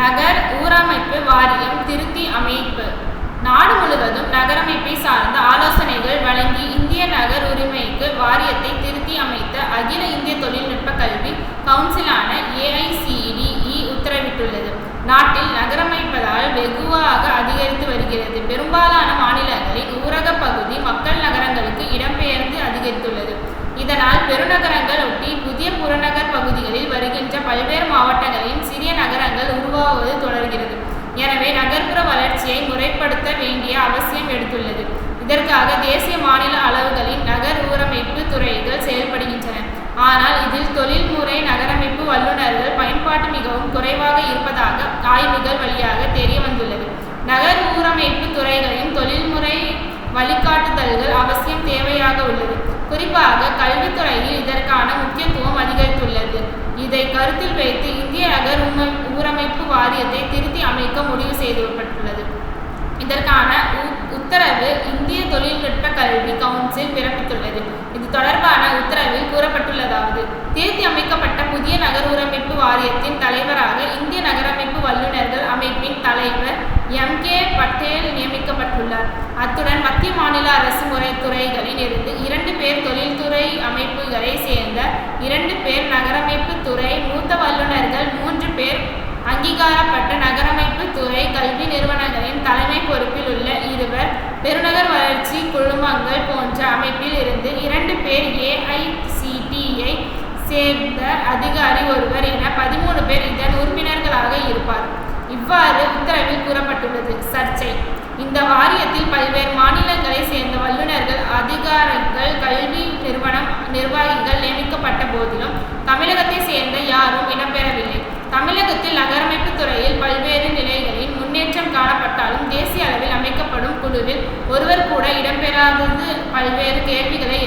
நகர் ஊரமைப்பு வாரியம் திருத்தி அமைப்பு. நாடு முழுவதும் நகரமைப்பை சார்ந்த ஆலோசனைகள் வழங்கி இந்திய நகர் உரிமைக்கு வாரியத்தை திருத்தி அமைத்த அகில இந்திய தொழில்நுட்ப கல்வி கவுன்சிலான ஏஐசிடிஇ உத்தரவிட்டுள்ளது. நாட்டில் நகரமைப்பதால் வெகுவாக அதிகரித்து வருகிறது. பெரும்பாலான மாநிலங்களில் ஊரக பகுதி மக்கள் நகரங்களுக்கு இடம்பெயர்ந்து அதிகரித்துள்ளது. இதனால் பெருநகரங்கள் நகரங்கள் உருவாவது தொடர்கிறது. எனவே நகர்ப்புற வளர்ச்சியை முறைப்படுத்த வேண்டிய அவசியம் எடுத்துள்ளது. இதற்காக தேசிய மாநில அளவுகளின் நகர் ஊரமைப்பு துறைகள் செயல்படுகின்றன. ஆனால் இதில் தொழில்முறை நகரமைப்பு வல்லுநர்கள் பயன்பாட்டு மிகவும் குறைவாக இருப்பதாக ஆய்வுகள் வழியாக தெரிய வந்துள்ளது நகர் ஊரமைப்பு துறைகளின் தொழில்முறை வழிகாட்டுதல்கள் அவசியம் தேவையாக உள்ளது. குறிப்பாக கல்வித்துறையில் இதற்கு முக்கியத்துவம் அதிகரித்துள்ளது இதை கருத்தில் வைத்து இந்திய நகர் ஊம- ஊரமைப்பு வாரியத்தை திருத்தி அமைக்க முடிவு செய்யப்பட்டுள்ளது இதற்கான உத்தரவு இந்திய தொழில்நுட்ப கல்வி கவுன்சில் பிறப்பித்துள்ளது. இது தொடர்பான உத்தரவில் கூறப்பட்டுள்ளதாவது தேர்த்தி அமைக்கப்பட்ட புதிய நகரூரமைப்பு வாரியத்தின் தலைவராக இந்திய நகரமைப்பு வல்லுநர்கள் அமைப்பின் தலைவர் எம். கே. பட்டேல் நியமிக்கப்பட்டுள்ளார். அத்துடன் மத்திய மாநில அரசு முறை துறைகளில் இருந்து இரண்டு பேர் தொழில்துறை அமைப்புகளை சேர்ந்த இரண்டு பேர் நகரமைப்பு துறை மூத்த வல்லுநர்கள் மூன்று பேர் அங்கீகாரப்பட்ட நகரமைப்பு துறை கல்வி நிறுவனங்களின் தலைமை பொறுப்பில் உள்ள இருவர் பெருநகர் வளர்ச்சி குழுமங்கள் போன்ற அமைப்பில் இருந்து இரண்டு பேர் ஏஐசிடியை சேர்ந்த அதிகாரி ஒருவர் என பதிமூணு பேர் இதன் உறுப்பினர்களாக இருப்பார். இவ்வாறு உத்தரவில் கூறப்பட்டுள்ளது. சர்ச்சை. இந்த வாரியத்தில் பல்வேறு மாநிலங்களை சேர்ந்த வல்லுநர்கள் அதிகாரிகள் கல்வி நிறுவனம் நிர்வாகிகள் நியமிக்கப்பட்ட போதிலும் தமிழகத்தை சேர்ந்த யாரும் இடம்பெறவில்லை. தமிழகத்தில் நகரமைப்பு துறையில் பல்வேறு நிலைகளில் முன்னேற்றம் காணப்பட்டாலும் தேசிய அளவில் அமைக்கப்படும் குழுவில் ஒருவர் கூட இடம்பெறாதது பல்வேறு கேள்விகளை